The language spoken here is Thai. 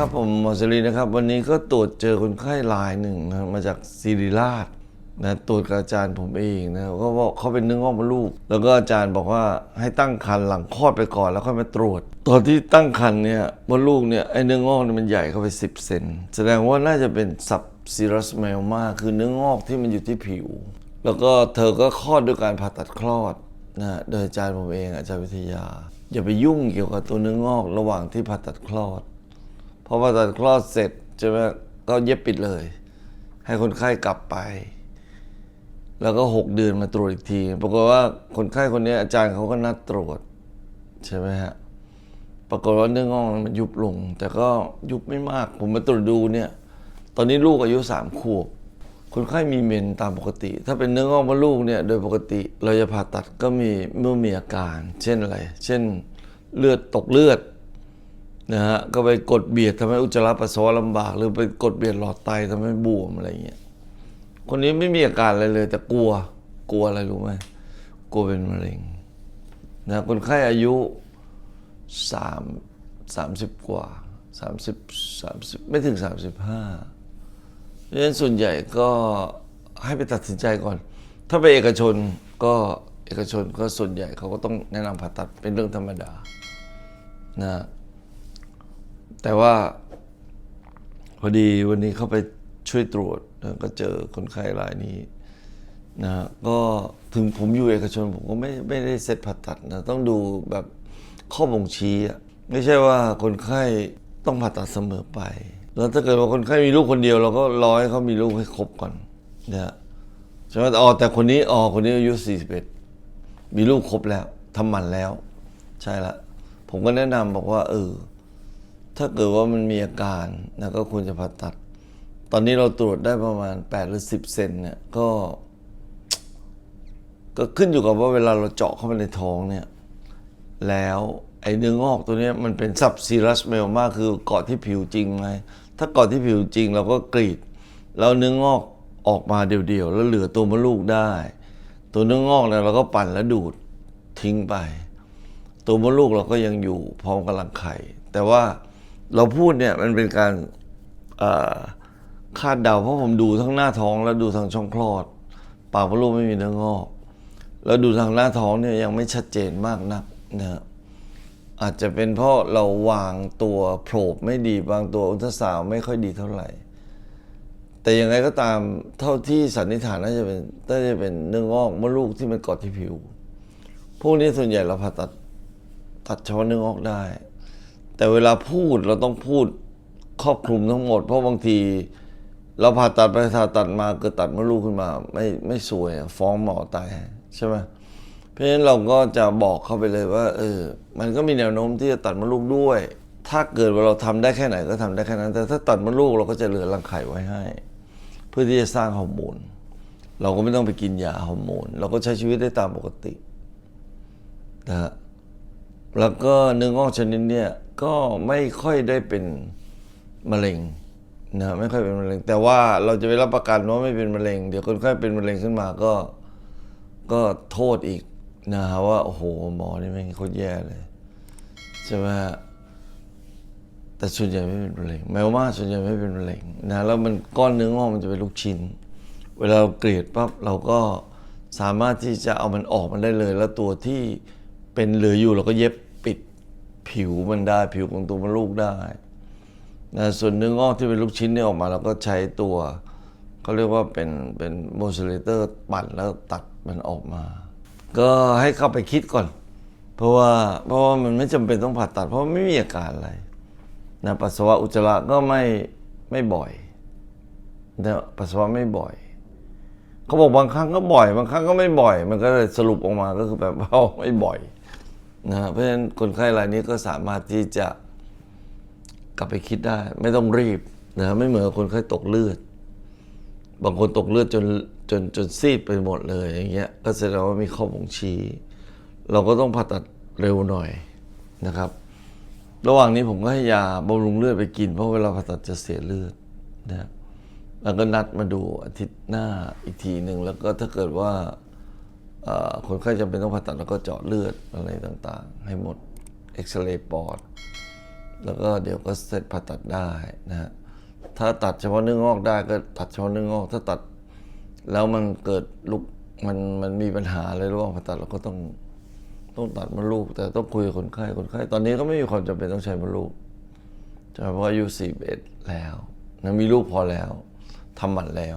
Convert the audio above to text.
ครับผมหมอสรีนะครับ วันนี้ก็ตรวจเจอคนไข้รายหนึ่งนะมาจากศิริราชนะตรวจกับอาจารย์ผมเองนะก็บอกเขาเป็นเนื้องอกมดลูก แล้วก็อาจารย์บอกว่าให้ตั้งครรภ์หลังคลอดไปก่อนแล้วค่อยมาตรวจ ตอนที่ตั้งครรภ์เนี่ยมดลูกเนี่ยไอ้เนื้องอกเนี่ยมันใหญ่เข้าไป 10เซนแสดงว่าน่าจะเป็นซับซีรัสเมลมาคือเนื้องอกที่มันอยู่ที่ผิว แล้วก็เธอก็คลอดด้วยการผ่าตัดคลอดนะโดยอาจารย์ผมเองอาจารย์วิทยา อย่าไปยุ่งเกี่ยวกับตัวเนื้องอกระหว่างที่ผ่าตัดคลอด พอผ่าตัดคลอดเสร็จใช่ไหมก็เย็บปิดเลย ให้คนไข้กลับไป แล้วก็หกเดือนมาตรวจอีกทีปรากฏว่าคนไข้คนนี้อาจารย์เขาก็นัดตรวจ ใช่ไหมฮะปรากฏว่าเนื้องอกมันยุบลง แต่ก็ยุบไม่มาก ผมมาตรวจดูเนี่ย ตอนนี้ลูกอายุสามขวบ คนไข้มีเมนตามปกติ ถ้าเป็นเนื้องอกมดลูกเนี่ยโดยปกติ เราจะผ่าตัดก็มีเมื่อมีอาการ เช่นอะไร เช่นเลือดตกเลือด นะฮะก็ไปกดเบียดทำให้อุจจาระปัสสาวะลำบาก หรือไปกดเบียดหลอดไตทำให้บวมอะไรเงี้ยคนนี้ไม่มีอาการอะไรเลย แต่กลัวกลัวอะไรรู้ไหมกลัวเป็นมะเร็งนะคนไข้อายุสามสามสิบกว่าสามสิบสามสิบไม่ถึงสามสิบห้าเพราะฉะนั้นส่วนใหญ่ก็ให้ไปตัดสินใจก่อน ถ้าไปเอกชนก็เอกชนก็ส่วนใหญ่เขาก็ต้องแนะนำผ่าตัดเป็นเรื่องธรรมดานะ แต่ว่าพอดีวันนี้เข้าไปช่วยตรวจนะก็เจอคนไข้รายนี้นะก็ถึงผมอยู่เอกชนผมก็ไม่ไม่ได้เซตผ่าตัดนะต้องดูแบบข้อบ่งชี้อะไม่ใช่ว่าคนไข้ต้องผ่าตัดเสมอไป แล้วถ้าเกิดว่าคนไข้มีลูกคนเดียว เราก็รอให้เขามีลูกให้ครบก่อนนะใช่ไหมอ๋อแต่คนนี้อ๋อคนนี้อายุ 41 มีลูกครบแล้วทำหมันแล้ว ใช่ละผมก็แนะนำบอกว่าเออ ถ้าเกิดว่ามันมีอาการนะก็ควรจะผ่าตัด ตอนนี้เราตรวจได้ประมาณ 8 หรือ 10 เซนเนี่ยก็ ก็ขึ้นอยู่กับว่าเวลาเราเจาะเข้าไปในท้องเนี่ย แล้วไอ้เนื้องอกตัวนี้มันเป็นซับซีรัสเมลมากคือเกาะที่ผิวจริงไหมถ้าเกาะที่ผิวจริงเราก็กรีด แล้วเนื้องอกออกมาเดี่ยวๆ แล้วเหลือตัวมดลูกได้ ตัวเนื้องอกเนี่ยเราก็ปั่นแล้วดูดทิ้งไป ตัวมดลูกเราก็ยังอยู่พร้อมกำลังไข่ แต่ว่า เราพูดเนี่ยมันเป็นการคาดเดาเพราะผมดูทั้งหน้าท้อง แล้วดูทางช่องคลอด ปากมดลูกไม่มีเนื้องอก แล้วดูทางหน้าท้องเนี่ยยังไม่ชัดเจนมากนักนะอาจจะเป็นเพราะเราวางตัวโผล่ไม่ดีวางตัวอุลตราซาวด์ไม่ค่อยดีเท่าไหร่ แต่ยังไงก็ตามเท่าที่สันนิษฐานน่าจะเป็นน่าจะเป็นเนื้องอกมดลูกที่มันเกาะที่ผิว พวกนี้ส่วนใหญ่เราผ่าตัดตัดเฉพาะเนื้องอกได้ แต่เวลาพูดเราต้องพูดครอบคลุมทั้งหมด เพราะบางที เราผ่าตัดไปผ่าตัดมาเกิดตัดมดลูกขึ้นมา ไม่ไม่สวยฟ้องหมอตายใช่ไหมเพราะฉะนั้นเราก็จะบอกเขาไปเลยว่า เออ มันก็มีแนวโน้มที่จะตัดมดลูกด้วย ถ้าเกิดว่าเราทำได้แค่ไหนก็ทำได้แค่นั้น แต่ถ้าตัดมดลูกเราก็จะเหลือรังไข่ไว้ให้ เพื่อที่จะสร้างฮอร์โมนเราก็ไม่ต้องไปกินยาฮอร์โมนเราก็ใช้ชีวิตได้ตามปกตินะฮะ แล้วก็เนื้องอกชนิดเนี้ยก็ไม่ค่อยได้เป็นมะเร็งนะไม่ค่อยเป็นมะเร็ง แต่ว่าเราจะไปรับประกันว่าไม่เป็นมะเร็ง เดี๋ยวคนไข้เป็นมะเร็งขึ้นมาก็ก็โทษอีกนะฮะว่าโอ้โหหมอนี่แม่งโคตรแย่เลยใช่ไหมฮะแต่ส่วนใหญ่ไม่เป็นมะเร็งแม้ว่าส่วนใหญ่ไม่เป็นมะเร็งนะแล้วมันก้อนเนื้องอกมันจะเป็นลูกชิ้น เวลาเราเกลียดปั๊บเราก็สามารถที่จะเอามันออกมันได้เลย แล้วตัวที่เป็นเหลืออยู่เราก็เย็บ ปิดผิวมันได้ผิวของตัวมันลูกได้นะส่วนเนื้องอกที่เป็นลูกชิ้นเนี่ยออกมาเราก็ใช้ตัวเขาเรียกว่าเป็นเป็นโมเซเลเตอร์ปั่นแล้วตัดมันออกมา ก็ให้เข้าไปคิดก่อน เพราะว่าเพราะว่ามันไม่จำเป็นต้องผ่าตัด เพราะไม่มีอาการอะไรนะปัสสาวะอุจจาระก็ไม่ไม่บ่อยนะปัสสาวะไม่บ่อยเขาบอกบางครั้งก็บ่อย บางครั้งก็ไม่บ่อย มันก็เลยสรุปออกมาก็คือแบบว่าไม่บ่อย นะเพราะฉะนั้นคนไข้รายนี้ก็สามารถที่จะกลับไปคิดได้ ไม่ต้องรีบนะไม่เหมือนคนไข้ตกเลือด บางคนตกเลือดจนจนจนซีดไปหมดเลยอย่างเงี้ยก็แสดงว่ามีข้อบ่งชี้ เราก็ต้องผ่าตัดเร็วหน่อยนะครับ ระหว่างนี้ผมก็ให้ยาบำรุงเลือดไปกิน เพราะเวลาผ่าตัดจะเสียเลือดนะแล้วก็นัดมาดูอาทิตย์หน้าอีกทีหนึ่งแล้วก็ถ้าเกิดว่า คนไข้จำเป็นต้องผ่าตัดแล้วก็เจาะเลือดอะไรต่างๆ ให้หมดเอ็กซเรย์ปอด แล้วก็เดี๋ยวก็เสร็จผ่าตัดได้นะฮะถ้าตัดเฉพาะเนื้องอกได้ก็ตัดเฉพาะเนื้องอก ถ้าตัดแล้วมันเกิดลุกมันมันมีปัญหาอะไรระหว่างผ่าตัดเราก็ต้องต้องตัดมดลูก แต่ต้องคุยกับคนไข้คนไข้ตอนนี้ก็ไม่มีความจำเป็นต้องใช้มดลูกเพราะอายุ41แล้วนะมีลูกพอแล้วทำหมันแล้ว